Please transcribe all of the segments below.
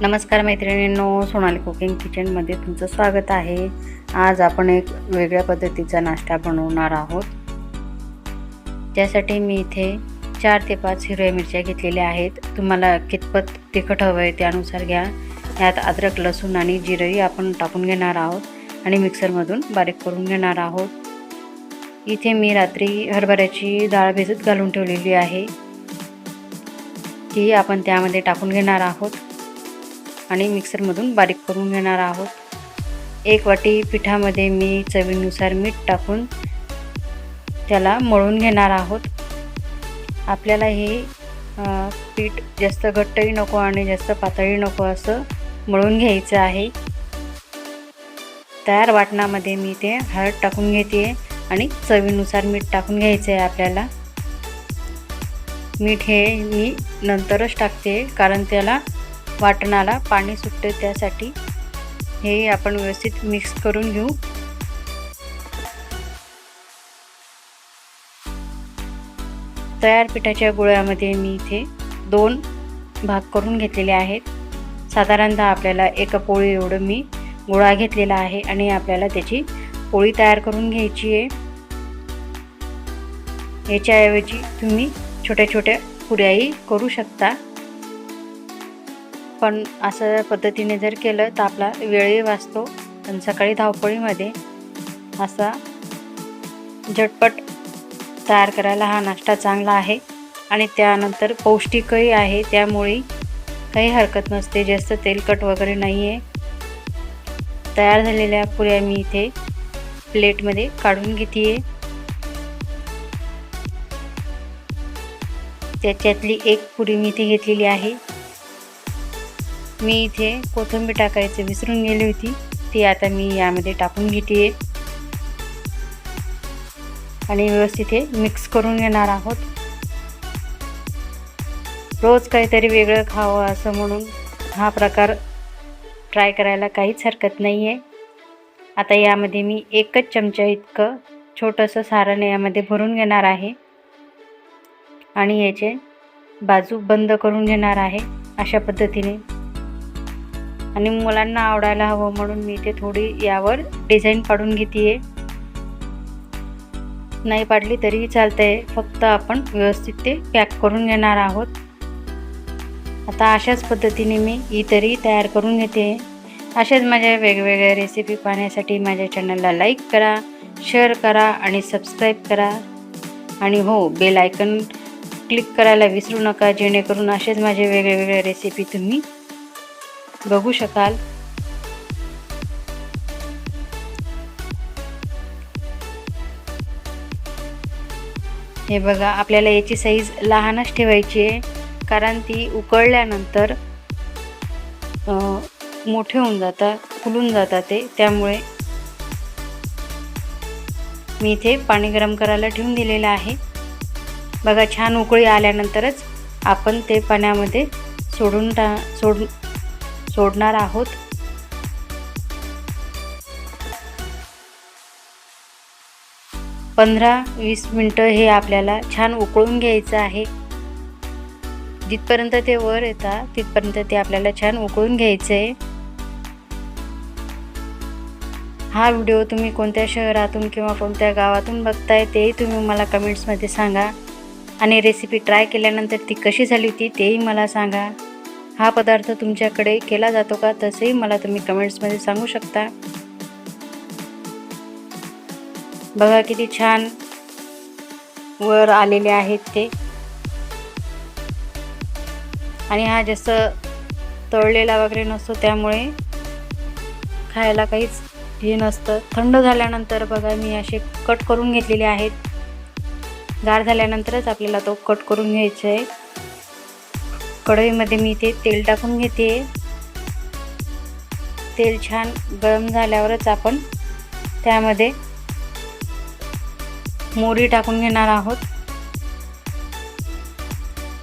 नमस्कार मैत्रिणींनो सोनाली कुकिंग किचनमध्ये तुमचं स्वागत आहे. आज आपण एक वेगळ्या पद्धतीचा नाश्ता बनवणार आहोत. त्यासाठी मी इथे चार ते पाच हिरव्या मिरच्या घेतलेल्या आहेत. तुम्हाला कितपत तिखट हवं आहे त्यानुसार घ्या. यात अद्रक लसूण आणि जिरंही आपण टाकून घेणार आहोत आणि मिक्सरमधून बारीक करून घेणार आहोत. इथे मी रात्री हरभऱ्याची डाळ भिजत घालून ठेवलेली आहे. ती आपण त्यामध्ये टाकून घेणार आहोत. आणि मिक्सरमधून बारीक करून घेणार आहोत. एक वाटी पिठामध्ये मी चवीनुसार मीठ टाकून त्याला मळून घेणार आहोत. आपल्याला हे पीठ जास्त घट्टही नको आणि जास्त पातळी नको असं मळून घ्यायचं आहे. तयार वाटणामध्ये मी ते हळद टाकून घेते आणि चवीनुसार मीठ टाकून घ्यायचं आहे आपल्याला. मीठ हे मी नंतरच टाकते कारण त्याला वाटणाला पाणी सुटते त्यासाठी. हे आपण व्यवस्थित मिक्स करून घेऊ. तयार पिठाच्या गोळ्यामध्ये मी इथे दोन भाग करून घेतलेले आहेत. साधारणतः आपल्याला एका पोळी एवढं मी गोळा घेतलेला आहे आणि आपल्याला त्याची पोळी तयार करून घ्यायची आहे. याच्याऐवजी तुम्ही छोट्या छोट्या पुऱ्याही करू शकता. पण असं पद्धतीने जर केलं तर आपला वेळही वाचतो पण सकाळी धावपळीमध्ये असा झटपट तयार करायला हा नाश्ता चांगला आहे आणि त्यानंतर पौष्टिकही आहे. त्यामुळे काही हरकत नसते. जास्त तेलकट वगैरे नाही आहे तयार झालेल्या पुऱ्या मी इथे प्लेटमध्ये काढून घेते आहे त्याच्यातली एक पुरी मी इथे घेतलेली आहे. मी इथे कोथिंबीर टाकायचं विसरून गेली होती. ती आता मी यामध्ये टाकून घेते. आणि व्यवस्थित हे मिक्स करून घेणार आहोत. रोज काहीतरी वेगळं खावं असं म्हणून हा प्रकार ट्राय करायला काहीच हरकत नाही आहे आता यामध्ये मी एकच चमचा इतकं छोटंसं सारण यामध्ये भरून घेणार आहे. आणि याचे बाजू बंद करून घेणार आहे. अशा पद्धतीने आणि मुलांना आवडायला हवं म्हणून मी ते थोडी यावर डिझाईन पाडून घेते नाही पाडली तरीही चालतंय. फक्त आपण व्यवस्थित ते पॅक करून घेणार आहोत. आता अशाच पद्धतीने मी इतरही तयार करून घेते. अशाच माझ्या वेगवेगळ्या रेसिपी पाहण्यासाठी माझ्या चॅनलला लाईक करा शेअर करा आणि सबस्क्राईब करा. आणि हो बेल आयकन क्लिक करायला विसरू नका जेणेकरून असेच माझे वेगळे वेगळे रेसिपी तुम्ही बघू शकाल. हे बघा आपल्याला याची साईज लहानच ठेवायची आहे कारण ती उकळल्यानंतर मोठे होऊन जातात फुलून जातात ते. त्यामुळे मी इथे पाणी गरम करायला ठेवून दिलेलं आहे. बघा छान उकळी आल्यानंतरच आपण ते पाण्यामध्ये सोडून टा सोडून सोडणार आहोत. पंधरा वीस मिनटं हे आपल्याला छान उकळून घ्यायचं आहे. जिथपर्यंत ते वर येतात तिथपर्यंत ते आपल्याला छान उकळून घ्यायचं आहे हा व्हिडिओ तुम्ही कोणत्या शहरातून किंवा कोणत्या गावातून बघताय तेही तुम्ही मला कमेंट्समध्ये सांगा. आणि रेसिपी ट्राय केल्यानंतर ती कशी झाली होती तेही मला सांगा. हा पदार्थ तुमच्याकडे केला जातो का? तसेही मला तुम्ही कमेंट्समध्ये सांगू शकता. बघा किती छान वर आलेले आहेत ते. आणि हा जसं तळलेला वगैरे नसतो त्यामुळे खायला काहीच हे नसतं. थंड झाल्यानंतर बघा मी असे कट करून घेतलेले आहेत. गार झाल्यानंतरच आपल्याला तो कट करून घ्यायचा आहे. कढईमध्ये मी ते तेल टाकून घेते. तेल छान गरम झाल्यावरच आपण त्यामध्ये मोरी टाकून घेणार आहोत.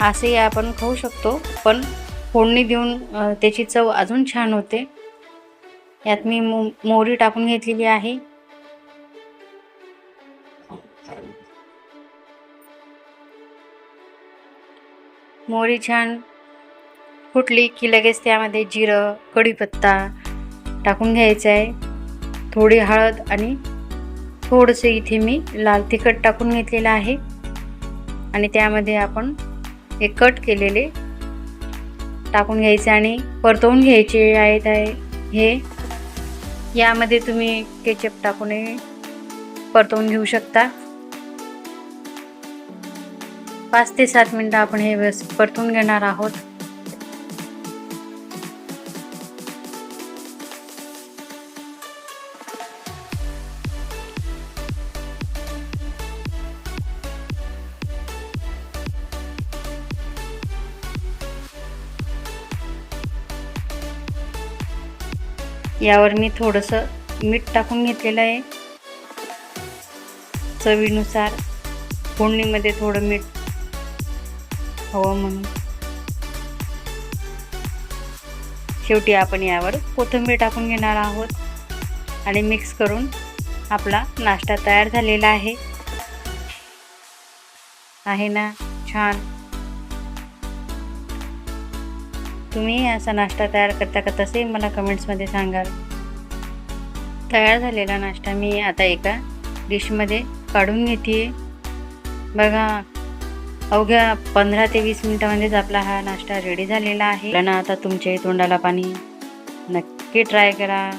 असेही आपण खाऊ शकतो पण फोडणी देऊन त्याची चव अजून छान होते. यात मी मो मोहरी टाकून घेतलेली आहे. मोहरी छान फुटली की लगेच त्यामध्ये जिरं कढीपत्ता टाकून घ्यायचं आहे. थोडी हळद आणि थोडंसं इथे मी लाल तिखट टाकून घेतलेलं आहे. आणि त्यामध्ये आपण हे कट केलेले टाकून घ्यायचे आणि परतवून घ्यायचे आहेत आहे. हे यामध्ये तुम्ही केचप टाकूनही परतवून घेऊ शकता. पाच ते सात मिनटं आपण हे व्यवस्थित परतून घेणार आहोत. यावर मी थोडंसं मीठ टाकून घेतलेलं आहे. चवीनुसार फोडणीमध्ये थोडं मीठ हवं म्हणून. शेवटी आपण यावर कोथिंबीर टाकून घेणार आहोत आणि मिक्स करून आपला नाश्ता तयार झालेला आहे. आहे ना? छान. तुम्ही असा नाश्ता तयार करता का तसे मला कमेंट्समध्ये सांगाल तयार झालेला नाश्ता मी आता एका डिशमध्ये काढून घेते. बघा अवघ्या पंधरा ते वीस मिनटामध्येच आपला हा नाश्ता रेडी झालेला आहे. ना आता तुमच्या तोंडाला पाणी. नक्की ट्राय करा.